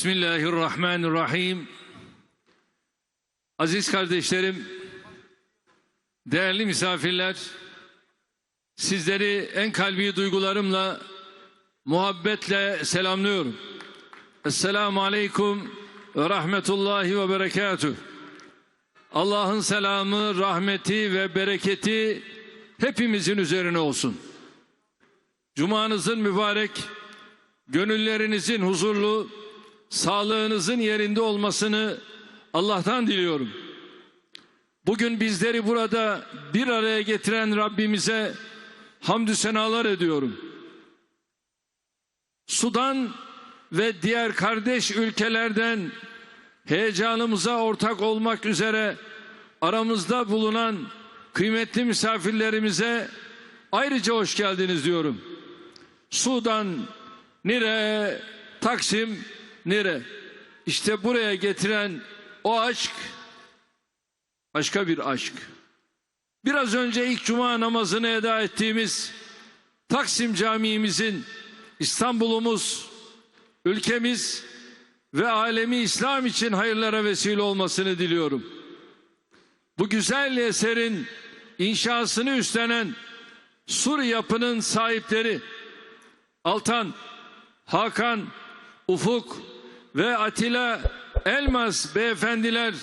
Bismillahirrahmanirrahim. Aziz kardeşlerim, değerli misafirler, sizleri en kalbi duygularımla, muhabbetle selamlıyorum. Esselamu Aleyküm ve Rahmetullahi ve Berekatuh. Allah'ın selamı, rahmeti ve bereketi hepimizin üzerine olsun. Cumanızın mübarek, gönüllerinizin huzurlu, sağlığınızın yerinde olmasını Allah'tan diliyorum. Bugün bizleri burada bir araya getiren Rabbimize hamdü senalar ediyorum. Sudan ve diğer kardeş ülkelerden heyecanımıza ortak olmak üzere aramızda bulunan kıymetli misafirlerimize ayrıca hoş geldiniz diyorum. Sudan, Nire, Taksim, Nire. İşte buraya getiren o aşk başka bir aşk. Biraz önce ilk cuma namazını eda ettiğimiz Taksim Camii'mizin İstanbul'umuz, ülkemiz ve alemi İslam için hayırlara vesile olmasını diliyorum. Bu güzel eserin inşasını üstlenen Sur yapının sahipleri Altan, Hakan, Ufuk ve Atilla Elmas beyefendiler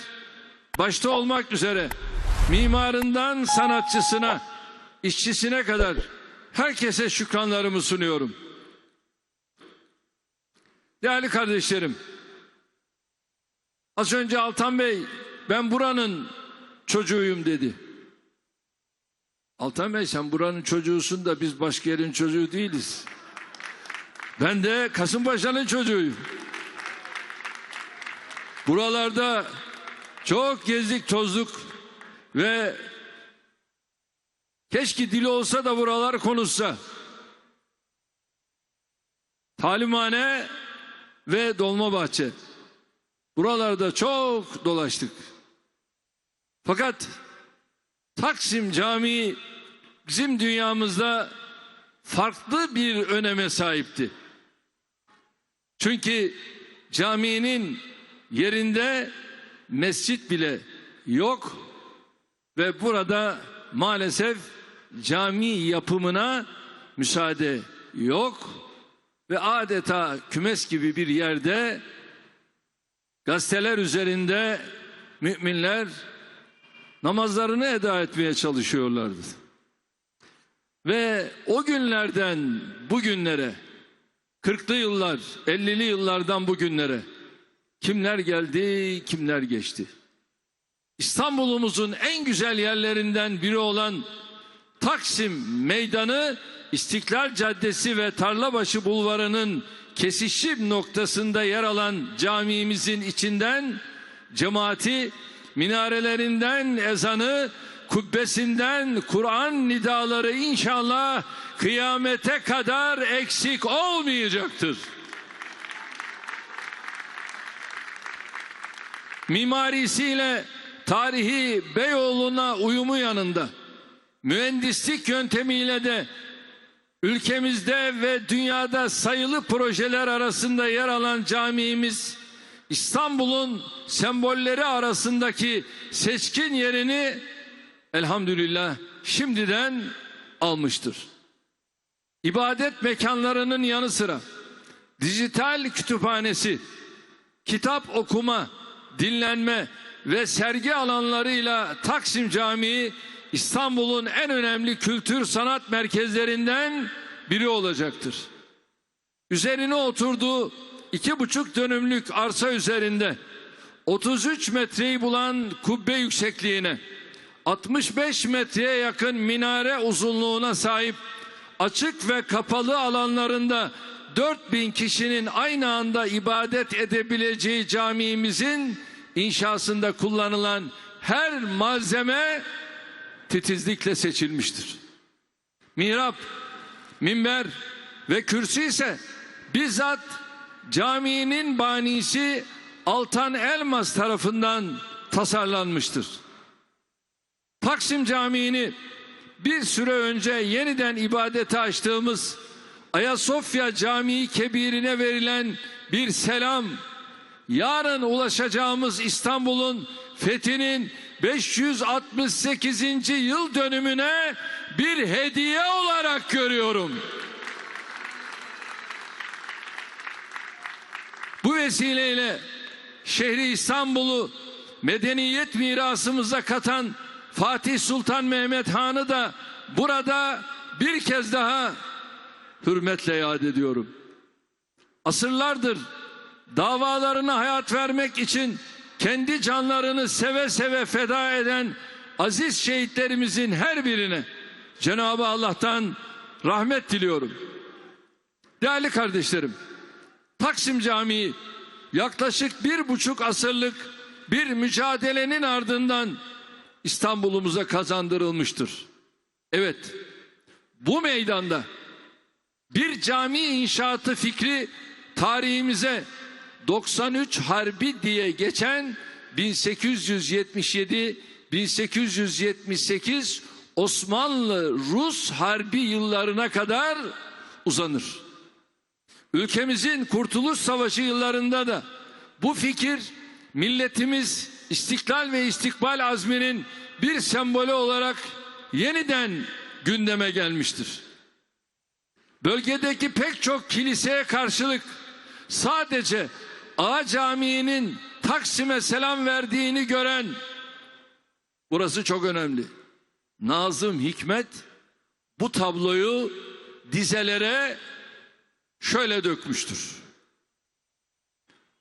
başta olmak üzere mimarından sanatçısına, işçisine kadar herkese şükranlarımı sunuyorum. Değerli kardeşlerim, az önce Altan Bey ben buranın çocuğuyum dedi. Altan Bey sen buranın çocuğusun da biz başka yerin çocuğu değiliz. Ben de Kasımpaşa'nın çocuğuyum. Buralarda çok gezdik tozduk ve keşke dili olsa da buralar konuşsa. Talimhane ve Dolmabahçe. Buralarda çok dolaştık. Fakat Taksim Camii bizim dünyamızda farklı bir öneme sahipti. Çünkü caminin yerinde mescit bile yok ve burada maalesef cami yapımına müsaade yok ve adeta kümes gibi bir yerde gazeteler üzerinde müminler namazlarını eda etmeye çalışıyorlardı. Ve o günlerden bugünlere 40'lı yıllar, 50'li yıllardan bugünlere kimler geldi, kimler geçti. İstanbul'umuzun en güzel yerlerinden biri olan Taksim Meydanı, İstiklal Caddesi ve Tarlabaşı Bulvarı'nın kesişim noktasında yer alan camimizin içinden cemaati minarelerinden ezanı kubbesinden Kur'an nidaları inşallah kıyamete kadar eksik olmayacaktır. Mimarisiyle tarihi Beyoğlu'na uyumu yanında mühendislik yöntemiyle de ülkemizde ve dünyada sayılı projeler arasında yer alan camimiz İstanbul'un sembolleri arasındaki seçkin yerini elhamdülillah şimdiden almıştır. İbadet mekanlarının yanı sıra dijital kütüphanesi, kitap okuma, dinlenme ve sergi alanlarıyla Taksim Camii İstanbul'un en önemli kültür sanat merkezlerinden biri olacaktır. Üzerine oturduğu iki buçuk dönümlük arsa üzerinde 33 metreyi bulan kubbe yüksekliğine 65 metreye yakın minare uzunluğuna sahip açık ve kapalı alanlarında 4000 kişinin aynı anda ibadet edebileceği camimizin inşasında kullanılan her malzeme titizlikle seçilmiştir. Mihrap, minber ve kürsü ise bizzat caminin banisi Altan Elmas tarafından tasarlanmıştır. Taksim Camii'ni bir süre önce yeniden ibadete açtığımız Ayasofya Camii Kebir'ine verilen bir selam yarın ulaşacağımız İstanbul'un fethinin 568. yıl dönümüne bir hediye olarak görüyorum. Bu vesileyle şehri İstanbul'u medeniyet mirasımıza katan Fatih Sultan Mehmet Han'ı da burada bir kez daha hürmetle yad ediyorum. Asırlardır davalarına hayat vermek için kendi canlarını seve seve feda eden aziz şehitlerimizin her birine Cenab-ı Allah'tan rahmet diliyorum. Değerli kardeşlerim, Taksim Camii yaklaşık bir buçuk asırlık bir mücadelenin ardından İstanbul'umuza kazandırılmıştır. Evet, bu meydanda bir cami inşaatı fikri tarihimize 93 Harbi diye geçen 1877-1878 Osmanlı-Rus Harbi yıllarına kadar uzanır. Ülkemizin Kurtuluş Savaşı yıllarında da bu fikir milletimiz istiklal ve istikbal azminin bir sembolü olarak yeniden gündeme gelmiştir. Bölgedeki pek çok kiliseye karşılık sadece Ağa Camii'nin Taksim'e selam verdiğini gören burası çok önemli. Nazım Hikmet bu tabloyu dizelere şöyle dökmüştür.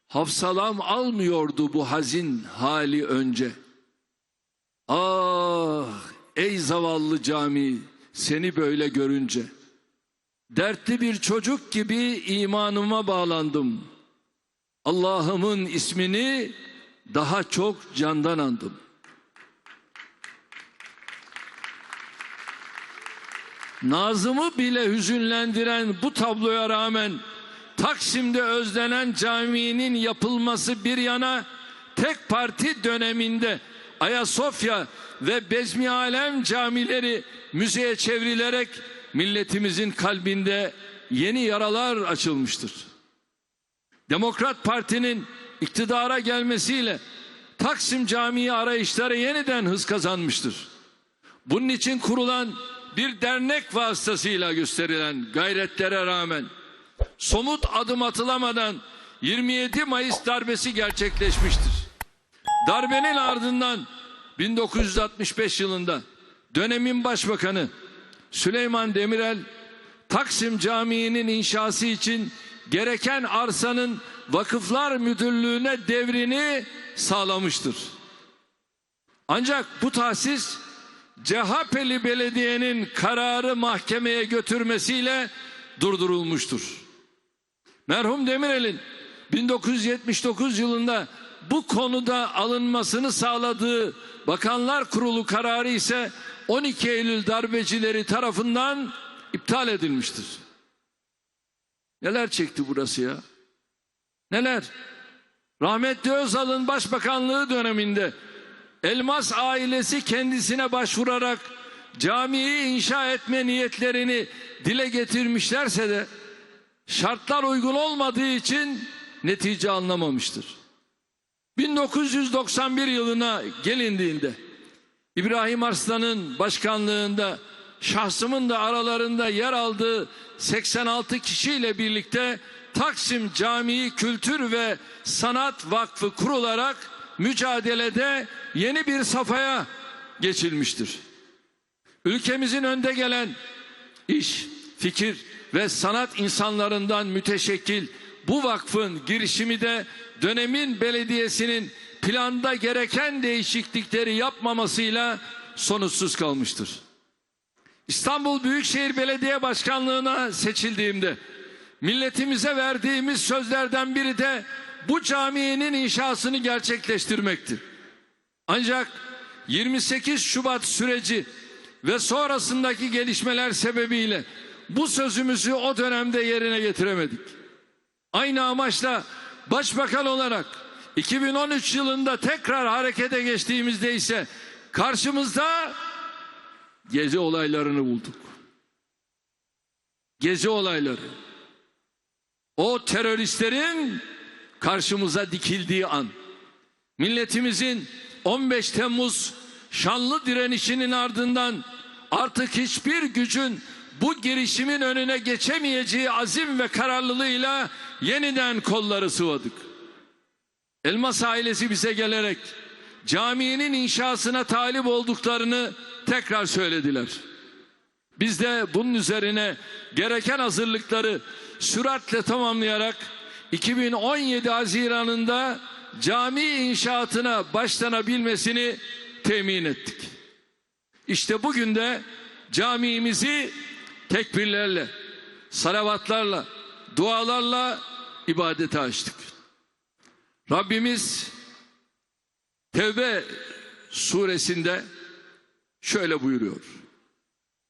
Hafsalam almıyordu bu hazin hali önce. Ah ey zavallı cami seni böyle görünce. Dertli bir çocuk gibi imanıma bağlandım. Allah'ımın ismini daha çok candan andım. Nazım'ı bile hüzünlendiren bu tabloya rağmen Taksim'de özlenen caminin yapılması bir yana tek parti döneminde Ayasofya ve Bezmi Alem camileri müzeye çevrilerek milletimizin kalbinde yeni yaralar açılmıştır. Demokrat Parti'nin iktidara gelmesiyle Taksim Camii arayışları yeniden hız kazanmıştır. Bunun için kurulan bir dernek vasıtasıyla gösterilen gayretlere rağmen somut adım atılamadan 27 Mayıs darbesi gerçekleşmiştir. Darbenin ardından 1965 yılında dönemin başbakanı Süleyman Demirel Taksim Camii'nin inşası için gereken arsanın vakıflar müdürlüğüne devrini sağlamıştır. Ancak bu tahsis CHP'li belediyenin kararı mahkemeye götürmesiyle durdurulmuştur. Merhum Demirel'in 1979 yılında bu konuda alınmasını sağladığı Bakanlar Kurulu kararı ise 12 Eylül darbecileri tarafından iptal edilmiştir. Neler çekti burası ya? Neler? Rahmetli Özal'ın başbakanlığı döneminde Elmas ailesi kendisine başvurarak camiyi inşa etme niyetlerini dile getirmişlerse de şartlar uygun olmadığı için netice anlamamıştır. 1991 yılına gelindiğinde İbrahim Arslan'ın başkanlığında şahsımın da aralarında yer aldığı 86 kişiyle birlikte Taksim Camii Kültür ve Sanat Vakfı kurularak mücadelede yeni bir safhaya geçilmiştir. Ülkemizin önde gelen iş, fikir ve sanat insanlarından müteşekkil bu vakfın girişimi de dönemin belediyesinin planda gereken değişiklikleri yapmamasıyla sonuçsuz kalmıştır. İstanbul Büyükşehir Belediye Başkanlığı'na seçildiğimde milletimize verdiğimiz sözlerden biri de bu caminin inşasını gerçekleştirmekti. Ancak 28 Şubat süreci ve sonrasındaki gelişmeler sebebiyle bu sözümüzü o dönemde yerine getiremedik. Aynı amaçla başbakan olarak 2013 yılında tekrar harekete geçtiğimizde ise karşımızda gezi olaylarını bulduk. Gezi olayları. O teröristlerin karşımıza dikildiği an, milletimizin 15 Temmuz şanlı direnişinin ardından artık hiçbir gücün bu girişimin önüne geçemeyeceği azim ve kararlılığıyla yeniden kolları sıvadık. Elmas ailesi bize gelerek caminin inşasına talip olduklarını tekrar söylediler. Biz de bunun üzerine gereken hazırlıkları süratle tamamlayarak 2017 Haziran'ında cami inşaatına başlanabilmesini temin ettik. İşte bugün de camimizi tekbirlerle, salavatlarla, dualarla ibadete açtık. Rabbimiz Tevbe suresinde şöyle buyuruyor.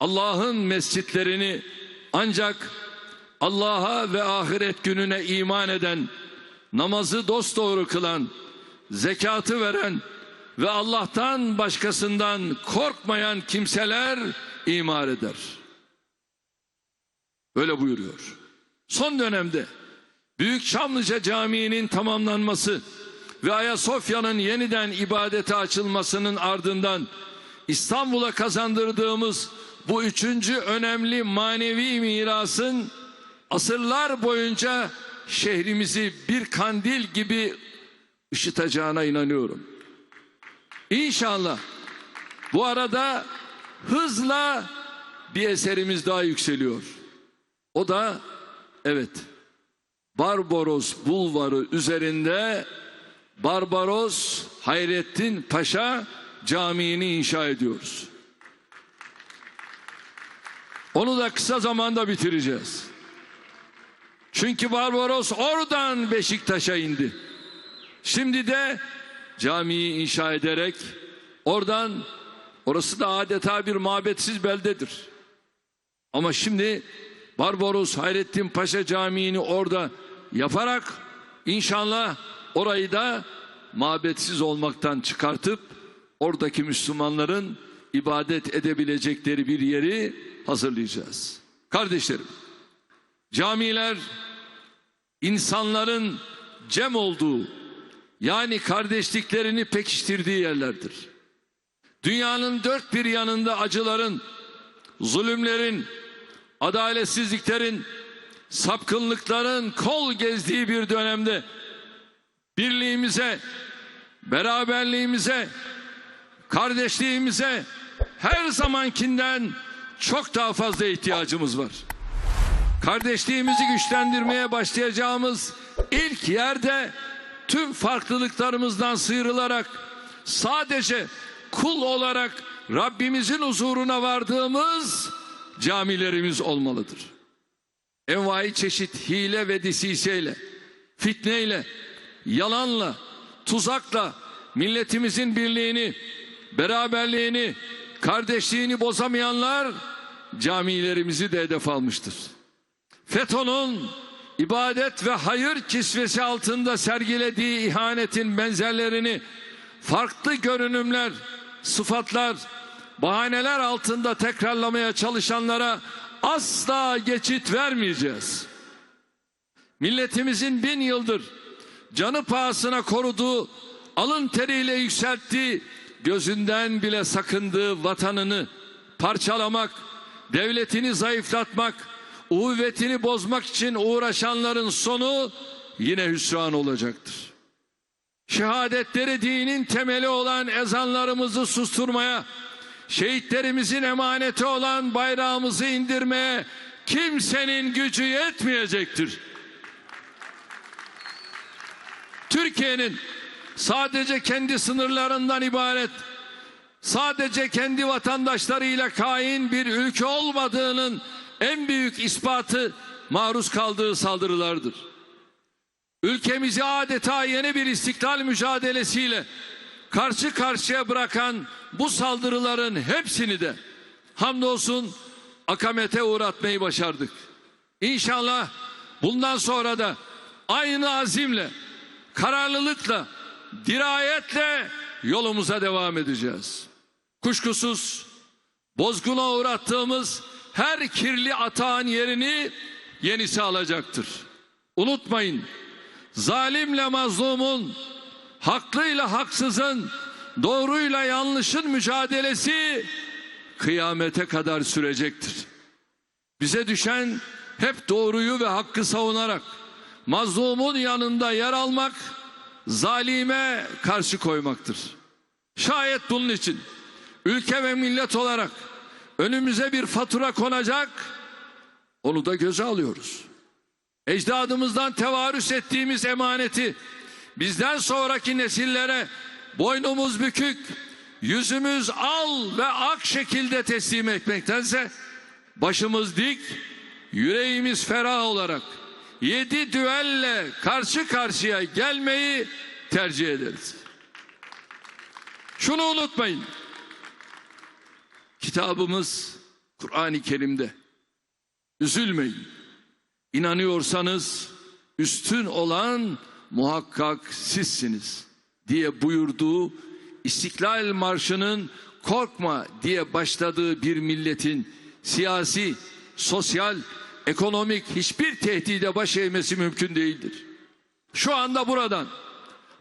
Allah'ın mescitlerini ancak Allah'a ve ahiret gününe iman eden, namazı dosdoğru kılan, zekatı veren ve Allah'tan başkasından korkmayan kimseler imar eder. Öyle buyuruyor. Son dönemde Büyük Çamlıca Camii'nin tamamlanması ve Ayasofya'nın yeniden ibadete açılmasının ardından İstanbul'a kazandırdığımız bu üçüncü önemli manevi mirasın asırlar boyunca şehrimizi bir kandil gibi ışıtacağına inanıyorum. İnşallah bu arada hızla bir eserimiz daha yükseliyor. O da evet Barbaros Bulvarı üzerinde Barbaros Hayrettin Paşa Camii'ni inşa ediyoruz. Onu da kısa zamanda bitireceğiz. Çünkü Barbaros oradan Beşiktaş'a indi. Şimdi de camiyi inşa ederek oradan orası da adeta bir mabetsiz beldedir. Ama şimdi Barbaros Hayrettin Paşa Camii'ni orada yaparak inşallah orayı da mabetsiz olmaktan çıkartıp oradaki Müslümanların ibadet edebilecekleri bir yeri hazırlayacağız. Kardeşlerim, camiler insanların cem olduğu yani kardeşliklerini pekiştirdiği yerlerdir. Dünyanın dört bir yanında acıların, zulümlerin, adaletsizliklerin, sapkınlıkların kol gezdiği bir dönemde birliğimize, beraberliğimize, kardeşliğimize her zamankinden çok daha fazla ihtiyacımız var. Kardeşliğimizi güçlendirmeye başlayacağımız ilk yerde tüm farklılıklarımızdan sıyrılarak sadece kul olarak Rabbimizin huzuruna vardığımız camilerimiz olmalıdır. Envai çeşit hile ve disiseyle, fitneyle, yalanla, tuzakla milletimizin birliğini, beraberliğini, kardeşliğini bozamayanlar camilerimizi de hedef almıştır. FETÖ'nün ibadet ve hayır kisvesi altında sergilediği ihanetin benzerlerini farklı görünümler, sıfatlar, bahaneler altında tekrarlamaya çalışanlara asla geçit vermeyeceğiz. Milletimizin bin yıldır canı pahasına koruduğu, alın teriyle yükselttiği, gözünden bile sakındığı vatanını parçalamak, devletini zayıflatmak, uhuvvetini bozmak için uğraşanların sonu yine hüsran olacaktır. Şehadetleri dinin temeli olan ezanlarımızı susturmaya, şehitlerimizin emaneti olan bayrağımızı indirmeye kimsenin gücü yetmeyecektir. Türkiye'nin sadece kendi sınırlarından ibaret, sadece kendi vatandaşlarıyla kain bir ülke olmadığının en büyük ispatı maruz kaldığı saldırılardır. Ülkemizi adeta yeni bir istiklal mücadelesiyle karşı karşıya bırakan bu saldırıların hepsini de hamdolsun akamete uğratmayı başardık. İnşallah bundan sonra da aynı azimle, kararlılıkla, dirayetle yolumuza devam edeceğiz. Kuşkusuz bozguna uğrattığımız her kirli atağın yerini yenisi alacaktır. Unutmayın zalimle mazlumun, haklıyla haksızın, doğruyla yanlışın mücadelesi kıyamete kadar sürecektir. Bize düşen hep doğruyu ve hakkı savunarak mazlumun yanında yer almak, zalime karşı koymaktır. Şayet bunun için ülke ve millet olarak önümüze bir fatura konacak, onu da göze alıyoruz. Ecdadımızdan tevarüs ettiğimiz emaneti bizden sonraki nesillere boynumuz bükük, yüzümüz al ve ak şekilde teslim etmektense başımız dik, yüreğimiz ferah olarak yedi düelle karşı karşıya gelmeyi tercih ederiz. Şunu unutmayın. Kitabımız Kur'an-ı Kerim'de. Üzülmeyin. İnanıyorsanız üstün olan muhakkak sizsiniz diye buyurduğu İstiklal Marşı'nın korkma diye başladığı bir milletin siyasi, sosyal, ekonomik hiçbir tehdide baş eğmesi mümkün değildir. Şu anda buradan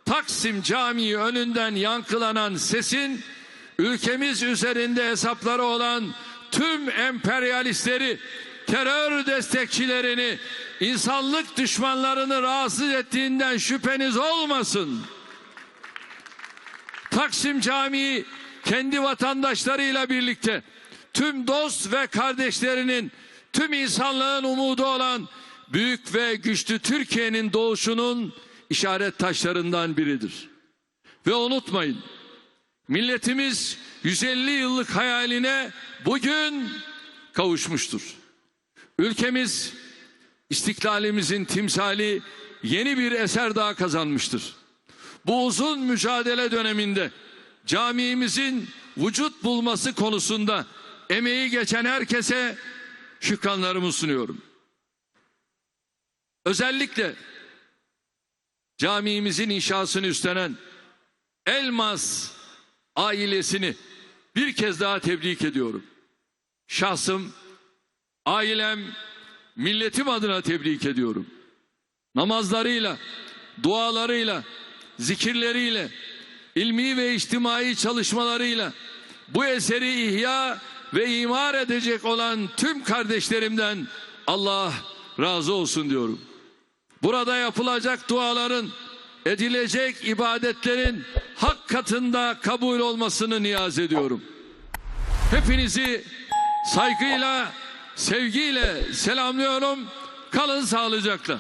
Taksim Camii önünden yankılanan sesin ülkemiz üzerinde hesapları olan tüm emperyalistleri, terör destekçilerini, insanlık düşmanlarını rahatsız ettiğinden şüpheniz olmasın. Taksim Camii kendi vatandaşlarıyla birlikte tüm dost ve kardeşlerinin tüm insanlığın umudu olan büyük ve güçlü Türkiye'nin doğuşunun işaret taşlarından biridir. Ve unutmayın milletimiz 150 yıllık hayaline bugün kavuşmuştur. Ülkemiz istiklalimizin timsali yeni bir eser daha kazanmıştır. Bu uzun mücadele döneminde camiimizin vücut bulması konusunda emeği geçen herkese şükranlarımı sunuyorum. Özellikle camimizin inşasını üstlenen Elmas ailesini bir kez daha tebrik ediyorum. Şahsım, ailem, milletim adına tebrik ediyorum. Namazlarıyla, dualarıyla, zikirleriyle, ilmi ve içtimai çalışmalarıyla bu eseri ihya ve imar edecek olan tüm kardeşlerimden Allah razı olsun diyorum. Burada yapılacak duaların, edilecek ibadetlerin hak katında kabul olmasını niyaz ediyorum. Hepinizi saygıyla, sevgiyle selamlıyorum. Kalın sağlıcakla.